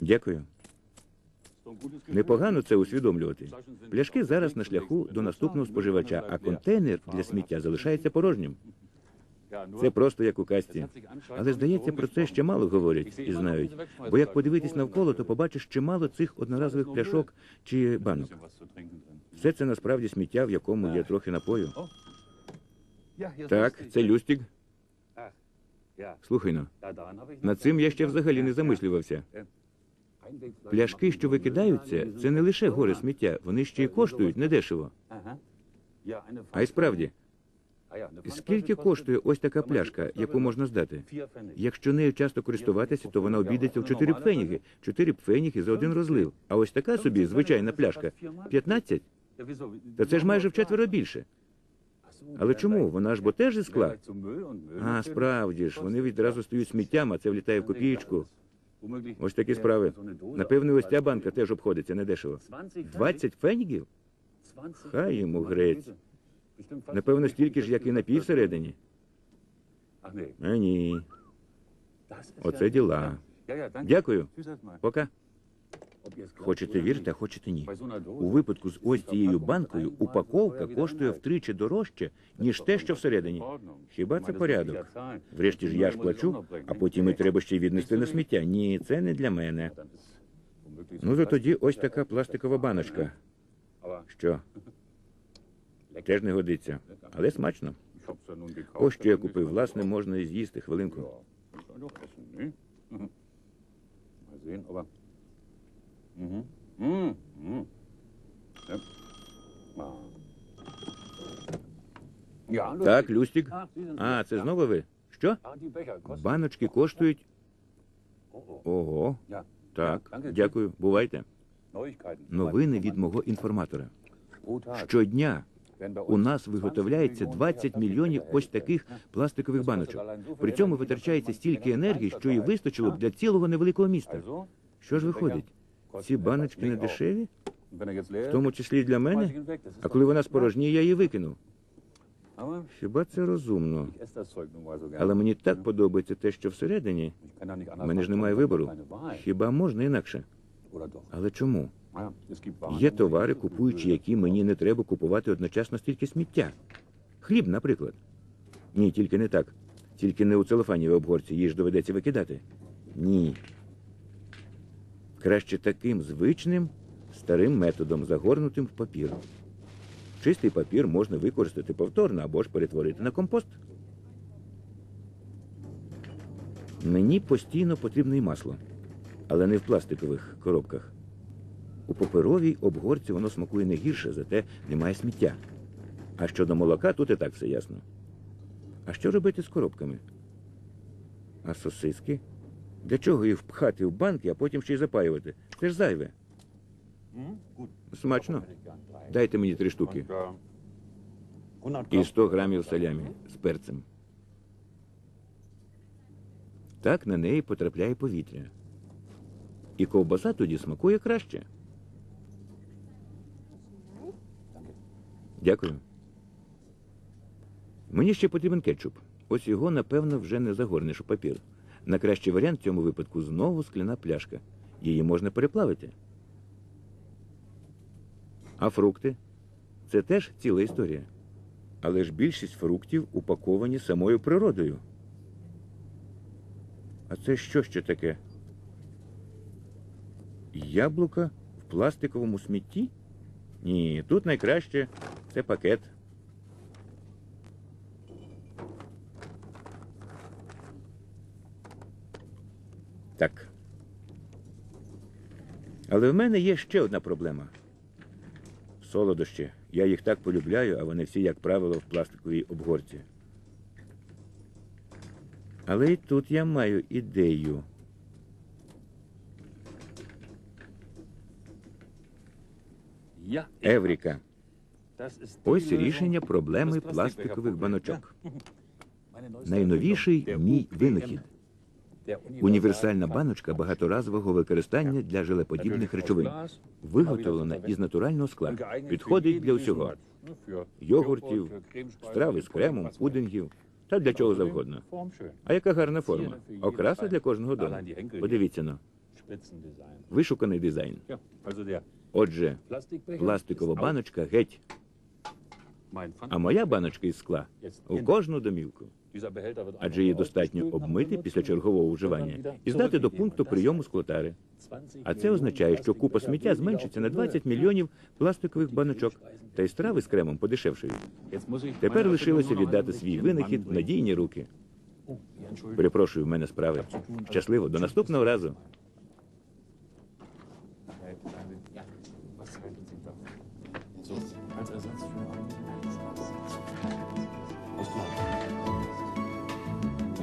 Дякую. Непогано це усвідомлювати. Пляшки зараз на шляху до наступного споживача, а контейнер для сміття залишається порожнім. Це просто як у касті. Але здається, про це ще мало говорять і знають. Бо як подивитись навколо, то побачиш чимало цих одноразових пляшок чи банок. Все це насправді сміття, в якому є трохи напою. Так, це люстік. Слухай ну, над цим я ще взагалі не замислювався. Пляшки, що викидаються, це не лише горе сміття, вони ще й коштують недешево. А й справді, скільки коштує ось така пляшка, яку можна здати? Якщо нею часто користуватися, то вона обійдеться в 4 пфеніги. 4 пфеніги за один розлив. А ось така собі звичайна пляшка 15? Та це ж майже вчетверо більше. Але чому? Вона ж бо теж зі скла. А, справді ж, вони відразу стають сміттям, а це влітає в копієчку. Ось такі справи. Напевно, ось ця банка теж обходиться недешево. 20 фенігів? Хай йому грець. Напевно, стільки ж, як і напій всередині. А ні. Оце діла. Дякую. Пока. Хочете вірте, а хочете ні. У випадку з ось цією банкою упаковка коштує втричі дорожче, ніж те, що всередині. Хіба це порядок? Врешті ж я ж плачу, а потім і треба ще й віднести на сміття. Ні, це не для мене. Ну то тоді ось така пластикова баночка. Що? Теж не годиться, але смачно. Ось що я купив. Власне, можна і з'їсти хвилинку. Так, Люстік. А, це знову ви? Що? Баночки коштують. Ого. Так, дякую. Бувайте. Новини від мого інформатора. Щодня у нас виготовляється 20 мільйонів ось таких пластикових баночок. При цьому витрачається стільки енергії, що і вистачило б для цілого невеликого міста. Що ж виходить? Ці баночки не дешеві? В тому числі і для мене? А коли вона спорожніє, я її викину. Хіба це розумно? Але мені так подобається те, що всередині. Мене ж немає вибору. Хіба можна інакше? Але чому? Є товари, купуючи які мені не треба купувати одночасно стільки сміття. Хліб, наприклад. Ні, тільки не так. Тільки не у целофанівій обгорці, її ж доведеться викидати. Ні. Краще таким звичним старим методом, загорнутим в папір. Чистий папір можна використати повторно або ж перетворити на компост. Мені постійно потрібне і масло, але не в пластикових коробках. У паперовій обгорці воно смакує не гірше, зате немає сміття. А щодо молока, тут і так все ясно. А що робити з коробками? А сосиски? Для чого їх впхати в банки, а потім ще й запаювати? Це ж зайве. Смачно. Дайте мені три штуки. І 100 грамів салямі з перцем. Так на неї потрапляє повітря. І ковбаса тоді смакує краще. Дякую. Мені ще потрібен кетчуп. Ось його, напевно, вже не загорнеш у папір. На кращий варіант в цьому випадку знову скляна пляшка. Її можна переплавити. А фрукти? Це теж ціла історія. Але ж більшість фруктів упаковані самою природою. А це що ще таке? Яблука в пластиковому смітті? Ні, тут найкраще це пакет. Так. Але в мене є ще одна проблема. Солодощі. Я їх так полюбляю, а вони всі, як правило, в пластиковій обгорці. Але і тут я маю ідею. Евріка. Ось рішення проблеми пластикових баночок. Найновіший мій винахід. Універсальна баночка багаторазового використання для желеподібних речовин. Виготовлена із натурального скла. Підходить для усього. Йогуртів, страви з кремом, пудингів та для чого завгодно. А яка гарна форма. Окраса для кожного дому. Подивіться ну. Вишуканий дизайн. Отже, пластикова баночка геть. А моя баночка із скла у кожну домівку. Адже її достатньо обмити після чергового вживання і здати до пункту прийому склотари. А це означає, що купа сміття зменшиться на 20 мільйонів пластикових баночок, та й страви з кремом подешевшають. Тепер лишилося віддати свій винахід в надійні руки. Перепрошую, в мене справи. Щасливо, до наступного разу.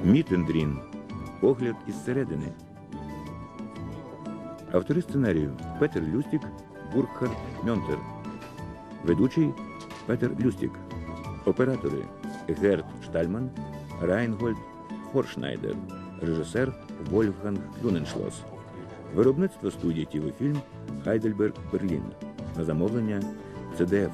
Мітендрін. Погляд із середини. Автори сценарію Петер Люстік, Бургхард Мьонтер. Ведучий Петер Люстік. Оператори Герт Штальман, Райнгольд Форшнайдер. Режисер Вольфганг Люненшлос. Виробництво студії Тівофільм Хайдельберг Берлін. На замовлення ЦДФ.